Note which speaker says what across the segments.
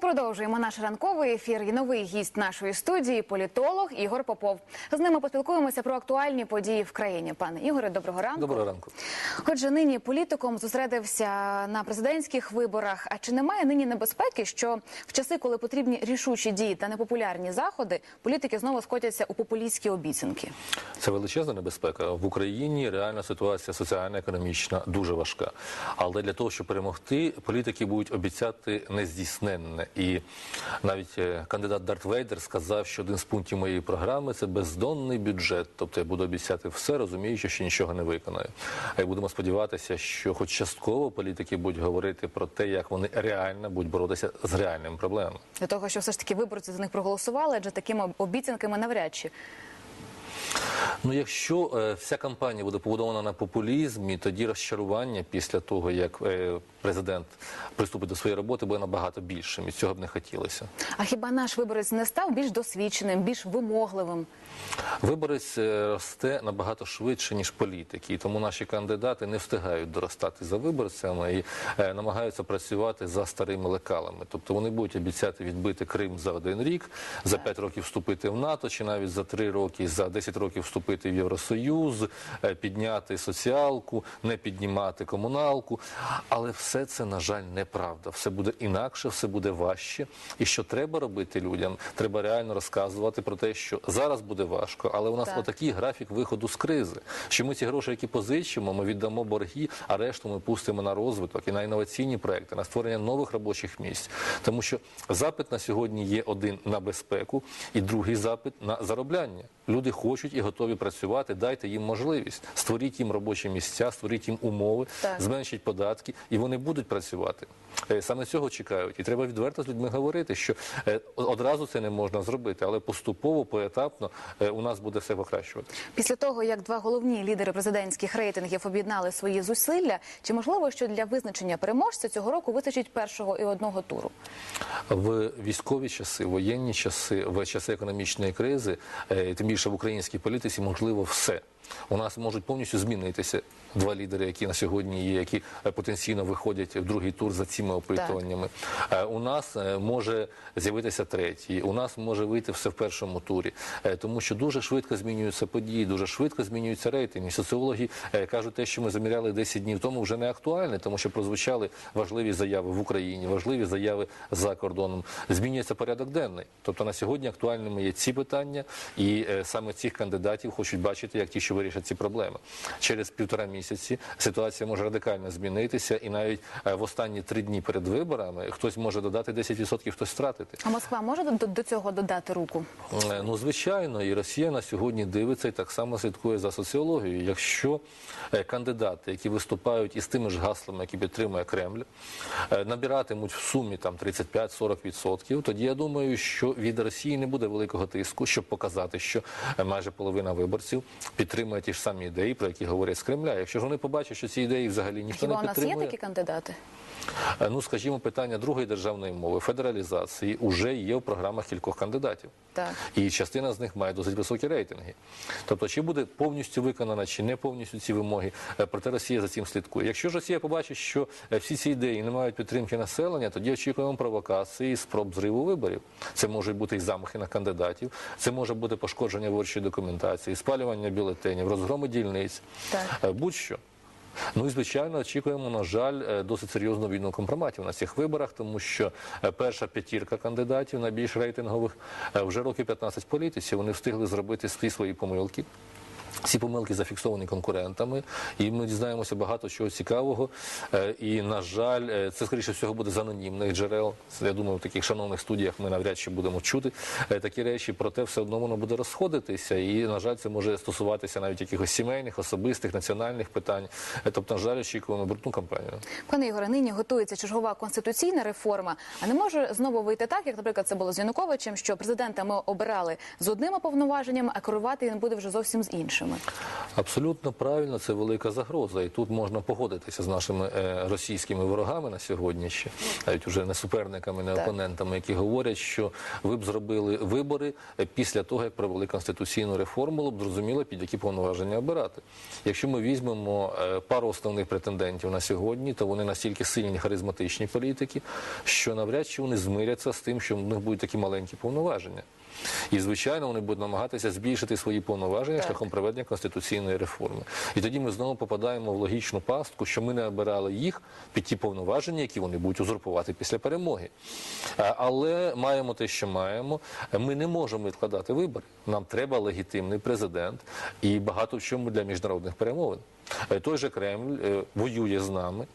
Speaker 1: продовжуємо наш ранковий ефір. І новий гість нашої студії політолог Ігор Попов. З ними поспілкуємося про актуальні події в країні. Пане Ігоре, доброго ранку.
Speaker 2: Доброго ранку.
Speaker 1: Отже, нині політиком зосередився на президентських виборах. А чи немає нині небезпеки, що в часи, коли потрібні рішучі дії та непопулярні заходи, політики знову скотяться у популістські обіцянки?
Speaker 2: Це величезна небезпека. В Україні реальна ситуація соціально-економічна дуже важка. Але для того, щоб перемогти, політики будуть обіцяти нездійсненне. І навіть е, кандидат Дарт Вейдер сказав, що один з пунктів моєї програми це бездонний бюджет. Тобто я буду обіцяти все, розуміючи, що нічого не виконаю. А й будемо сподіватися, що хоч частково політики будуть говорити про те, як вони реально будуть боротися з реальними проблемами.
Speaker 1: Для того, що все ж таки виборці за них проголосували, адже такими обіцянками навряд чи.
Speaker 2: Ну, якщо е, вся кампанія буде побудована на популізмі, тоді розчарування після того, як е, президент приступить до своєї роботи, буде набагато більшим, і цього б не хотілося.
Speaker 1: А хіба наш виборець не став більш досвідченим, більш вимогливим?
Speaker 2: Виборець е, росте набагато швидше, ніж політики, і тому наші кандидати не встигають доростати за виборцями і е, намагаються працювати за старими лекалами. Тобто вони будуть обіцяти відбити Крим за один рік, за п'ять років вступити в НАТО, чи навіть за три роки, за 10 років вступити в Євросоюз, е, підняти соціалку, не піднімати комуналку. Але все це, на жаль, неправда. Все буде інакше, все буде важче. І що треба робити людям? Треба реально розказувати про те, що зараз буде важко, але у нас
Speaker 1: Так.
Speaker 2: отакий графік виходу з кризи. Що ми ці гроші, які позичимо, ми віддамо борги, а решту ми пустимо на розвиток і на інноваційні проекти, на створення нових робочих місць. Тому що запит на сьогодні є один на безпеку, і другий запит на заробляння. Люди хочуть і готові працювати. Дайте їм можливість, створіть їм робочі місця, створіть їм умови,
Speaker 1: Так.
Speaker 2: зменшіть податки, і вони будуть працювати. Е, Саме цього чекають. І треба відверто з людьми говорити, що е, одразу це не можна зробити, але поступово, поетапно е, у нас буде все покращувати.
Speaker 1: Після того, як два головні лідери президентських рейтингів об'єднали свої зусилля, чи можливо, що для визначення переможця цього року вистачить першого і одного туру?
Speaker 2: В військові часи, воєнні часи, в часи економічної кризи, тим більше в українській політиці, можливо все. У нас можуть повністю змінитися два лідери, які на сьогодні є, які е, потенційно виходять в другий тур за цими опитуваннями. Е, У нас е, може з'явитися третій, у нас може вийти все в першому турі, тому що дуже швидко змінюються події, дуже швидко змінюються рейтинги. Соціологи кажуть, те, що ми заміряли 10 днів тому, вже не актуальне, тому що прозвучали важливі заяви в Україні, важливі заяви за кордоном. Змінюється порядок денний. Тобто на сьогодні актуальними є ці питання, і саме цих кандидатів хочуть бачити як ті, що вирішать ці проблеми. Через півтора місяці ситуація може радикально змінитися, і навіть е, в останні три дні перед виборами хтось може додати 10%, хтось втратити.
Speaker 1: А Москва може до, до цього додати руку?
Speaker 2: Е, Ну, звичайно, і Росія на сьогодні дивиться і так само слідкує за соціологією. Якщо е, кандидати, які виступають із тими ж гаслами, які підтримує Кремль, набиратимуть в сумі там 35-40%, тоді я думаю, що від Росії не буде великого тиску, щоб показати, що майже половина виборців підтримує ті ж самі ідеї, про які говорять з Кремля. Якщо ж вони побачать, що ці ідеї взагалі ніхто
Speaker 1: Хіба у нас є такі кандидати?
Speaker 2: Е, ну скажімо, питання другої державної мови, федералізації, уже є в програмах кількох кандидатів.
Speaker 1: Так.
Speaker 2: І частина з них має досить високі рейтинги. Тобто, чи буде повністю виконана, чи не повністю ці вимоги, е, проте Росія за цим слідкує. Якщо ж Росія побачить, що е, всі ці ідеї не мають підтримки населення, тоді очікуємо провокації, спроб зриву виборів. Це можуть бути і замахи на кандидатів, це може бути пошкодження виборчої документації, спалювання бюлетенів, розгроми дільниць, будь-що. Ну і звичайно, очікуємо, на жаль, е, досить серйозну війну компроматів на цих виборах, тому що е, перша п'ятірка кандидатів найбільш рейтингових е, вже років 15 в політиці. Вони встигли зробити всі свої помилки. Ці помилки зафіксовані конкурентами, і ми дізнаємося багато чого цікавого. Е, І, на жаль, е, це скоріше всього буде з анонімних джерел. Я думаю, в таких шановних студіях ми навряд чи будемо чути е, такі речі, проте все одно воно буде розходитися. І, на жаль, це може стосуватися навіть якихось сімейних, особистих, національних питань. Тобто, на жаль, очікуємо брудну кампанію.
Speaker 1: Пане Ігоре, нині готується чергова конституційна реформа. А не може знову вийти так, як, наприклад, це було з Януковичем, що президента ми обирали з одними повноваженнями, а керувати він буде вже зовсім з іншими. Виборами?
Speaker 2: Абсолютно правильно, це велика загроза. І тут можна погодитися з нашими е, російськими ворогами на сьогодні ще, навіть уже не суперниками, не опонентами, які говорять, що ви б зробили вибори е, після того, як провели конституційну реформу, б зрозуміло, під які повноваження обирати. Якщо ми візьмемо е, пару основних претендентів на сьогодні, то вони настільки сильні, харизматичні політики, що навряд чи вони змиряться з тим, що в них будуть такі маленькі повноваження. І звичайно, вони будуть намагатися збільшити свої повноваження
Speaker 1: Так.
Speaker 2: шляхом проведення конституційної реформи. І тоді ми знову попадаємо в логічну пастку, що ми не обирали їх під ті повноваження, які вони будуть узурпувати після перемоги. Але маємо те, що маємо. Ми не можемо відкладати вибори. Нам треба легітимний президент і багато в чому для міжнародних перемовин. Е, Той же Кремль е, воює з нами,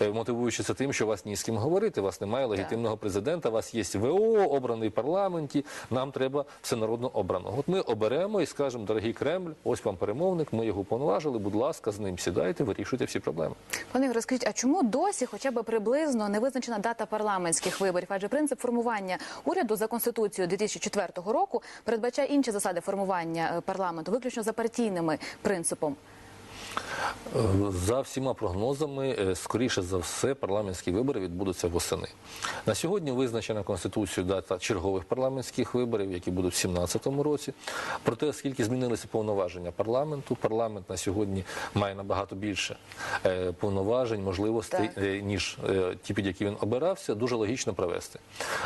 Speaker 2: е, мотивуючи це тим, що у вас ні з ким говорити, у вас немає легітимного президента, у вас є ВО, обраний в парламенті, нам треба всенародно обраного. От ми оберемо і скажемо, дорогий Кремль, ось вам перемовник, ми його повноважили, будь ласка, з ним сідайте, вирішуйте всі проблеми.
Speaker 1: Пане Ігоре, скажіть, а чому досі хоча б приблизно не визначена дата парламентських виборів? Адже принцип формування уряду за конституцією 2004 року передбачає інші засади формування парламенту, виключно за партійними принципом.
Speaker 2: За всіма прогнозами, е, скоріше за все, парламентські вибори відбудуться восени. На сьогодні визначена Конституцією дата чергових парламентських виборів, які будуть в 2017 році. Проте, оскільки змінилися повноваження парламенту, парламент на сьогодні має набагато більше е, повноважень, можливостей,
Speaker 1: Так.
Speaker 2: е, ніж ті, під які він обирався, дуже логічно провести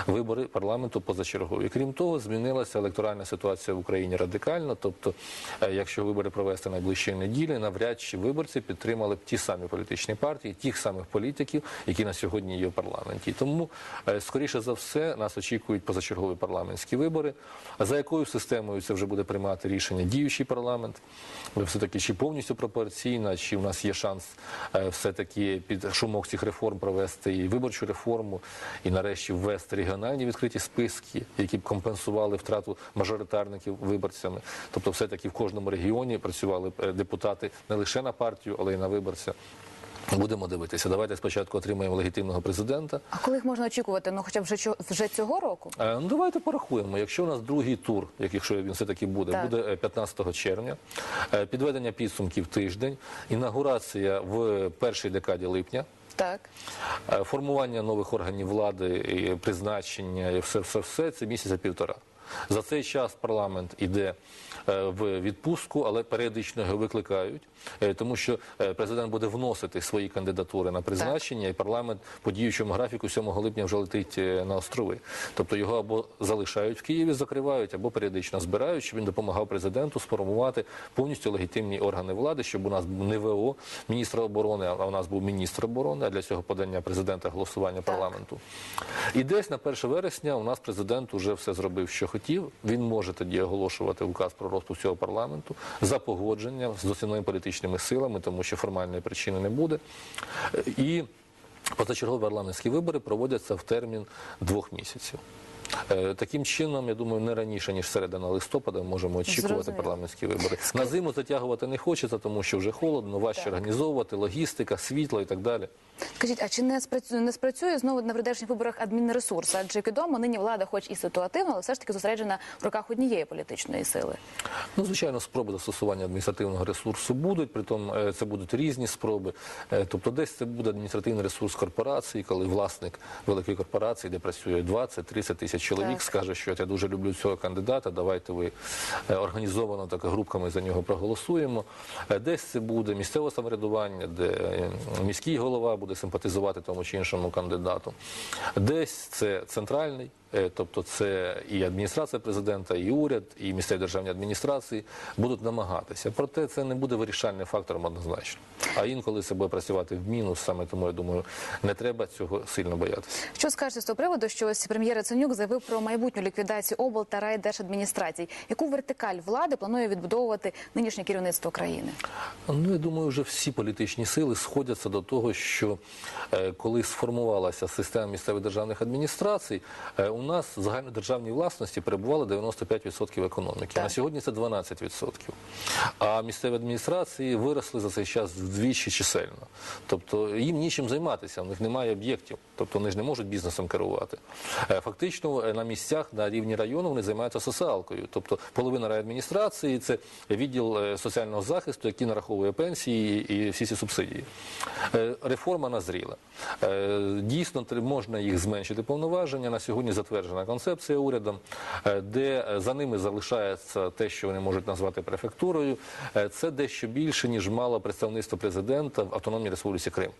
Speaker 2: вибори парламенту позачергові. Крім того, змінилася електоральна ситуація в Україні радикально. Тобто, якщо вибори провести найближчої неділі, навряд чи виборці підтримали б ті самі політичні партії, тих самих політиків, які на сьогодні є в парламенті. Тому, е, скоріше за все, нас очікують позачергові парламентські вибори. За якою системою це вже буде приймати рішення діючий парламент? Все таки чи повністю пропорційна, чи у нас є шанс е, все-таки під шумок цих реформ провести і виборчу реформу, і нарешті ввести регіональні відкриті списки, які б компенсували втрату мажоритарників виборцями. Тобто, все-таки в кожному регіоні працювали е, депутати не лише на партію, але й на виборця. Будемо дивитися. Давайте спочатку отримаємо легітимного президента.
Speaker 1: А коли їх можна очікувати? Ну, хоча б вже вже цього року?
Speaker 2: Е, Ну, давайте порахуємо. Якщо у нас другий тур, якщо він все-таки буде,
Speaker 1: Так.
Speaker 2: буде е, 15 червня, е, підведення підсумків тиждень, інаугурація в першій декаді липня.
Speaker 1: Так.
Speaker 2: Е, Формування нових органів влади, і призначення, і все, все, все це місяця півтора. За цей час парламент іде е, в відпустку, але періодично його викликають, е, тому що е, президент буде вносити свої кандидатури на призначення, і парламент по діючому графіку 7 липня вже летить на острови. Тобто його або залишають в Києві, закривають, або періодично збирають, щоб він допомагав президенту сформувати повністю легітимні органи влади, щоб у нас був не ВО міністра оборони, а у нас був міністр оборони. А для цього подання президента голосування парламенту. І десь на 1 вересня у нас президент уже все зробив, що хотів. Він може тоді оголошувати указ про розпуск цього парламенту за погодження з основними політичними силами, тому що формальної причини не буде. І позачергові парламентські вибори проводяться в термін двох місяців. Е, Таким чином, я думаю, не раніше ніж середина листопада можемо очікувати
Speaker 1: Зрозуміло.
Speaker 2: парламентські вибори. На зиму затягувати не хочеться, тому що вже холодно, важче
Speaker 1: Так.
Speaker 2: організовувати, логістика, світло і так далі.
Speaker 1: Скажіть, а чи не спрацює, не спрацює знову на прийдешніх виборах адмінресурс? Адже як відомо, нині влада, хоч і ситуативна, але все ж таки зосереджена в руках однієї політичної сили.
Speaker 2: Ну, звичайно, спроби застосування адміністративного ресурсу будуть, притом е, це будуть різні спроби. Е, Тобто, десь це буде адміністративний ресурс корпорації, коли власник великої корпорації, де працює 20-30 тисяч чоловік,
Speaker 1: Так.
Speaker 2: скаже, що я дуже люблю цього кандидата. Давайте ви е, організовано так групками за нього проголосуємо. Десь це буде місцеве самоврядування, де міський голова буде симпатизувати тому чи іншому кандидату. Десь це центральний. Е, Тобто це і адміністрація президента, і уряд, і місцеві державні адміністрації будуть намагатися. Проте це не буде вирішальним фактором однозначно. А інколи це буде працювати в мінус. Саме тому я думаю, не треба цього сильно боятися.
Speaker 1: Що скажете з того приводу, що ось прем'єр Яценюк заявив про майбутню ліквідацію обл та райдержадміністрацій? Яку вертикаль влади планує відбудовувати нинішнє керівництво країни?
Speaker 2: Ну, я думаю, вже всі політичні сили сходяться до того, що е, коли сформувалася система місцевих державних адміністрацій, е, у нас в загальнодержавній власності перебувало 95% економіки.
Speaker 1: Так.
Speaker 2: На сьогодні це 12%. А місцеві адміністрації виросли за цей час вдвічі чисельно. Тобто їм нічим займатися, в них немає об'єктів, тобто вони ж не можуть бізнесом керувати. Е, Фактично е, на місцях на рівні району вони займаються соціалкою. Тобто половина райадміністрації це відділ е, соціального захисту, який нараховує пенсії і всі ці субсидії. Реформа назріла. Дійсно, можна їх зменшити повноваження. На сьогодні затверджена концепція урядом, е, де е, за ними залишається те, що вони можуть назвати префектурою. Е, Це дещо більше, ніж мало представництво президента в Автономній Республіці Крим.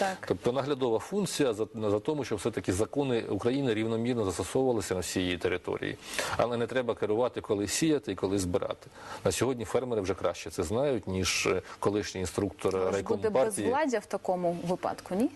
Speaker 1: Так.
Speaker 2: Тобто наглядова функція за, за тому, щоб все-таки закони України рівномірно застосовувалися на всій її території. Але не треба керувати, коли сіяти і коли збирати. На сьогодні фермери вже краще це знають, ніж е, колишній інструктор
Speaker 1: Може
Speaker 2: райкому
Speaker 1: бути
Speaker 2: партії.
Speaker 1: безвладдя в такому випадку, ні?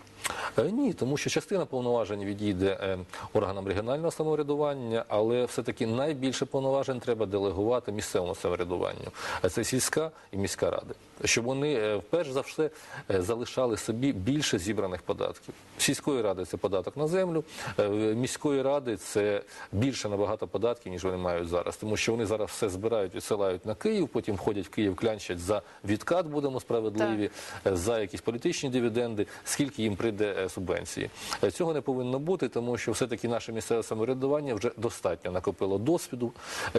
Speaker 2: Е, Ні, тому що частина повноважень відійде е, органам регіонального самоврядування, але все-таки найбільше повноважень треба делегувати місцевому самоврядуванню. А це сільська і міська ради. Щоб вони е, перш за все е, залишали собі більше зібраних податків. Сільської ради це податок на землю, е, міської ради це більше набагато податків, ніж вони мають зараз. Тому що вони зараз все збирають, відсилають на Київ, потім ходять в Київ, клянчать за відкат, будемо справедливі, е, за якісь політичні дивіденди, скільки їм прийде субвенції. Цього не повинно бути, тому що все-таки наше місцеве самоврядування вже достатньо накопило досвіду,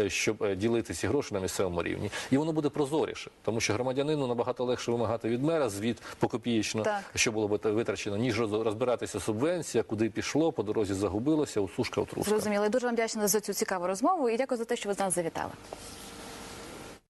Speaker 2: щоб ділити ці гроші на місцевому рівні. І воно буде прозоріше, тому що громадянину набагато легше вимагати від мера звіт покопієчно,
Speaker 1: Так.
Speaker 2: що було б витрачено, ніж розбиратися субвенція, куди пішло, по дорозі загубилося, усушка, отруска.
Speaker 1: Зрозуміло. Дуже вам вдячна за цю цікаву розмову і дякую за те, що ви з нас завітали.